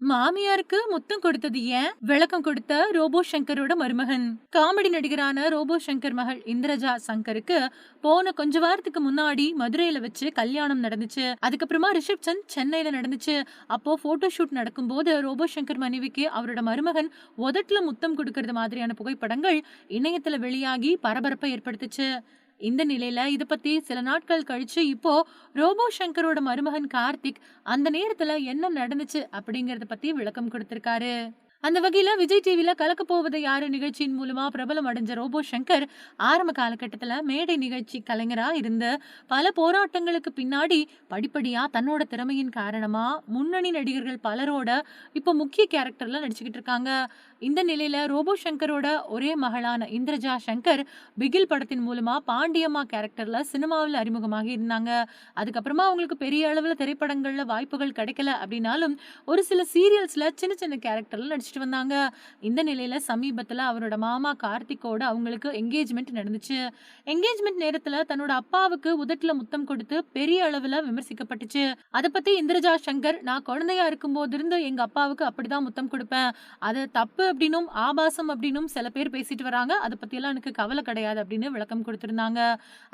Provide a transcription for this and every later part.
மாமியாருக்கு முத்தம் கொடுத்தது ஏன்? விளக்கம் கொடுத்த ரோபோ சங்கரோட மருமகன். காமெடி நடிகரான ரோபோ சங்கர் மகள் இந்திரஜா சங்கருக்கு போன கொஞ்ச வாரத்துக்கு முன்னாடி மதுரையில வச்சு கல்யாணம் நடந்துச்சு. அதுக்கப்புறமா ரிசப்ஷன் சென்னையில நடந்துச்சு. அப்போ போட்டோ ஷூட் நடக்கும்போது ரோபோ சங்கர் மனைவிக்கு அவரோட மருமகன் உதட்டுல முத்தம் கொடுக்கறது மாதிரியான புகைப்படங்கள் இணையத்துல வெளியாகி பரபரப்பை ஏற்படுத்துச்சு. இந்த நிலையில இத பத்தி சில நாட்கள் கழிச்சு இப்போ ரோபோ சங்கரோட மருமகன் கார்த்திக் அந்த நேரத்துல என்ன நடந்துச்சு அப்படிங்கறத பத்தி விளக்கம் கொடுத்திருக்காரு. அந்த வகையில விஜய் டிவில கலக்க போவது யாரு? நிகழ்ச்சியின் மூலமா பிரபலம் அடைஞ்ச ரோபோ சங்கர் ஆரம்ப காலகட்டத்துல மேடை நிகழ்ச்சி கலைஞரா இருந்து பல போராட்டங்களுக்கு பின்னாடி படிப்படியா தன்னோட திறமையின் காரணமா முன்னணி நடிகர்கள் பலரோட இப்போ முக்கிய கேரக்டர்ல நடிச்சுக்கிட்டு இருக்காங்க. இந்த நிலையில ரோபோ சங்கரோட ஒரே மகளான இந்திரஜா சங்கர் பிகில் படத்தின் மூலமா பாண்டியம்மா கேரக்டர்ல சினிமாவில் அறிமுகமாகி இருந்தாங்க. அதுக்கப்புறமா அவங்களுக்கு பெரிய அளவில் திரைப்படங்கள்ல வாய்ப்புகள் கிடைக்கல அப்படின்னாலும் ஒரு சில சீரியல்ஸ்ல சின்ன சின்ன கேரக்டர்ல அழைச்சிட்டு வந்தாங்க. இந்த நிலையில் சமீபத்தில் அவரோட மாமா கார்த்திக்கோட அவங்களுக்கு என்கேஜ்மெண்ட் நடந்துச்சு. என்கேஜ்மெண்ட் நேரத்தில் தன்னோட அப்பாவுக்கு உதட்டில் முத்தம் கொடுத்து பெரிய அளவில் விமர்சிக்கப்பட்டுச்சு. அதை பற்றி இந்திரஜா சங்கர் நான் குழந்தையா இருக்கும்போது இருந்து எங்கள் அப்பாவுக்கு அப்படிதான் முத்தம் கொடுப்பேன். அது தப்பு அப்படின்னும் ஆபாசம் அப்படின்னும் சில பேர் பேசிட்டு வராங்க. அதை பற்றியெல்லாம் எனக்கு கவலை கிடையாது அப்படின்னு விளக்கம் கொடுத்துருந்தாங்க.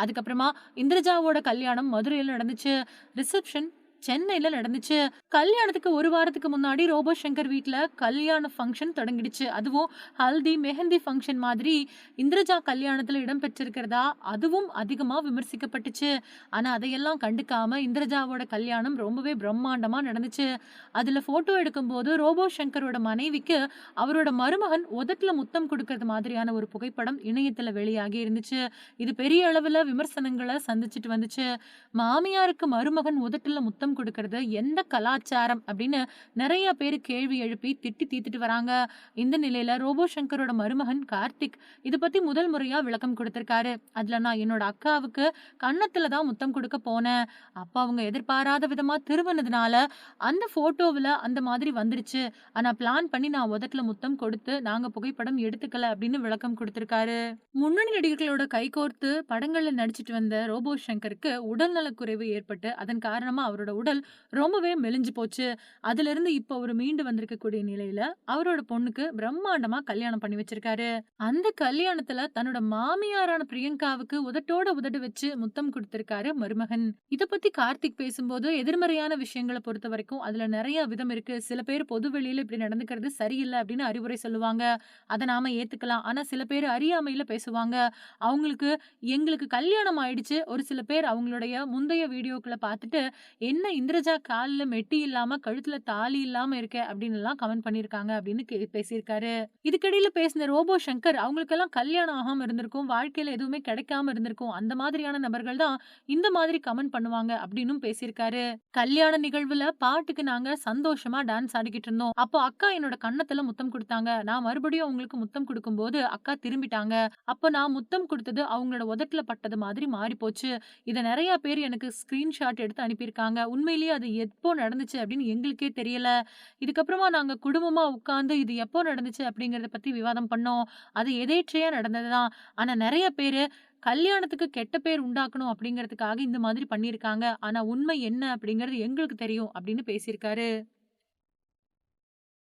அதுக்கப்புறமா இந்திரஜாவோட கல்யாணம் மதுரையில் நடந்துச்சு. ரிசப்ஷன் சென்னையில நடந்துச்சு. கல்யாணத்துக்கு ஒரு வாரத்துக்கு முன்னாடி ரோபோ சங்கர் வீட்டுல கல்யாண ஃபங்க்ஷன் தொடங்கிடுச்சு. அதுவும் ஹல்தி மெஹந்தி ஃபங்க்ஷன் மாதிரி இந்திரஜா கல்யாணத்துல இடம்பெற்றிருக்கிறதா அதுவும் அதிகமா விமர்சிக்கப்பட்டுச்சு. ஆனா அதையெல்லாம் கண்டுக்காம இந்திரஜாவோட கல்யாணம் ரொம்பவே பிரம்மாண்டமா நடந்துச்சு. அதுல போட்டோ எடுக்கும்போது ரோபோ சங்கரோட மனைவிக்கு அவரோட மருமகன் உதட்டுல முத்தம் கொடுக்கறது மாதிரியான ஒரு புகைப்படம் இணையத்துல வெளியாகி இருந்துச்சு. இது பெரிய அளவுல விமர்சனங்களை சந்திச்சுட்டு வந்துச்சு. மாமியாருக்கு மருமகன் உதட்டுல முத்தம் கொடுக்கறது எந்த கலாச்சாரம் அப்படின்னு நிறைய பேர் கேள்வி எழுப்பி திட்டி தீத்துட்டு வராங்க. இந்த நிலையில ரோபோ சங்கரோட மருமகன் கார்த்திக் இது பத்தி முதல் முறையா விளக்கம் கொடுத்திருக்காரு. அதுல நான் என்னோட அக்காவுக்கு கன்னத்துல தான் முத்தம் கொடுக்க போனேன். அப்ப அவங்க எதிர்பாராத விதமா திருவனதுனால அந்த போட்டோவில் அந்த மாதிரி வந்துருச்சு. ஆனா பிளான் பண்ணி நான் உதட்டுல முத்தம் கொடுத்து நாங்க புகைப்படம் எடுத்துக்கல அப்படின்னு விளக்கம் கொடுத்திருக்காரு. முன்னணி நடிகர்களோட கைகோர்த்து படங்கள்ல நடிச்சிட்டு வந்த ரோபோ சங்கருக்கு உடல்நலக்குறைவு ஏற்பட்டு அதன் காரணமா அவரோட உடல் ரொம்பவே மெலிஞ்சு போச்சு. அதுலேருந்து இப்போ அவர் மீண்டு வந்திருக்கக்கூடிய நிலையில அவரோட பொண்ணுக்கு பிரம்மாண்டமா கல்யாணம் பண்ணி வச்சிருக்காரு. அந்த கல்யாணத்துல தன்னோட மாமியாரான பிரியங்காவுக்கு உதட்டோட உதடு வச்சு முத்தம் கொடுத்திருக்காரு மருமகன். இதை பத்தி கார்த்திக் பேசும்போது எதிர்மறையான விஷயங்களை பொறுத்த வரைக்கும் அதுல நிறைய விதம் இருக்கு. சில பேர் பொது வெளியில இப்படி நடந்துக்கிறது சரியில்லை அப்படின்னு அறிவுரை சொல்லுவாங்க. அதை நாம ஏத்துக்கலாம். ஆனா சில பேர் அறியாமையில பேசுவாங்க. அவங்களுக்கு எங்களுக்கு கல்யாணம் ஆயிடுச்சு. ஒரு சில பேர் அவங்களுடைய முந்தைய வீடியோக்களை பார்த்துட்டு என்ன இந்திரஜா காலில் மெட்டி இல்லாம கழுத்துல தாலி இல்லாம இருக்க அப்படின்னு எல்லாம் கமெண்ட் பண்ணிருக்காங்க அப்படின்னு பேசியிருக்காரு. இதுக்கிடையில பேசின ரோபோ சங்கர் அவங்களுக்கெல்லாம் கல்யாணம் ஆகாம இருந்திருக்கும் வாழ்க்கையில எதுவுமே கிடைக்காம இருந்திருக்கும் அந்த மாதிரியான நபர்கள் தான் இந்த மாதிரி கமெண்ட் பண்ணுவாங்க அப்படின்னும் பேசியிருக்காரு. கல்யாண நிகழ்வுல பாட்டுக்கு நாங்க சந்தோஷமா டான்ஸ் ஆடிக்கிட்டு இருந்தோம். அப்போ அக்கா என்னோட கன்னத்துல முத்தம் கொடுத்தாங்க. நான் மறுபடியும் அவங்களுக்கு முத்தம் கொடுக்கும்போது அக்கா திரும்பிட்டாங்க. அப்போ நான் முத்தம் கொடுத்தது அவங்களோட உதட்டுல பட்டது மாதிரி மாறி போச்சு இதை நிறைய பேர் எனக்கு ஸ்கிரீன்ஷாட் எடுத்து அனுப்பியிருக்காங்க. உண்மையிலேயே அது எப்போ நடந்துச்சு அப்படின்னு எங்களுக்கே தெரியல. இதுக்கப்புறமா நாங்க குடும்பமா உட்கார்ந்து இது எப்போ நடந்துச்சு அப்படிங்கறத பத்தி விவாதம் பண்ணோம். அது எதேச்சையா நடந்ததுதான். ஆனா நிறைய பேரு கல்யாணத்துக்கு கெட்ட பேர் உண்டாக்கணும் அப்படிங்கறதுக்காக இந்த மாதிரி பண்ணியிருக்காங்க. ஆனா உண்மை என்ன அப்படிங்கறது எங்களுக்கு தெரியும் அப்படின்னு பேசியிருக்காரு.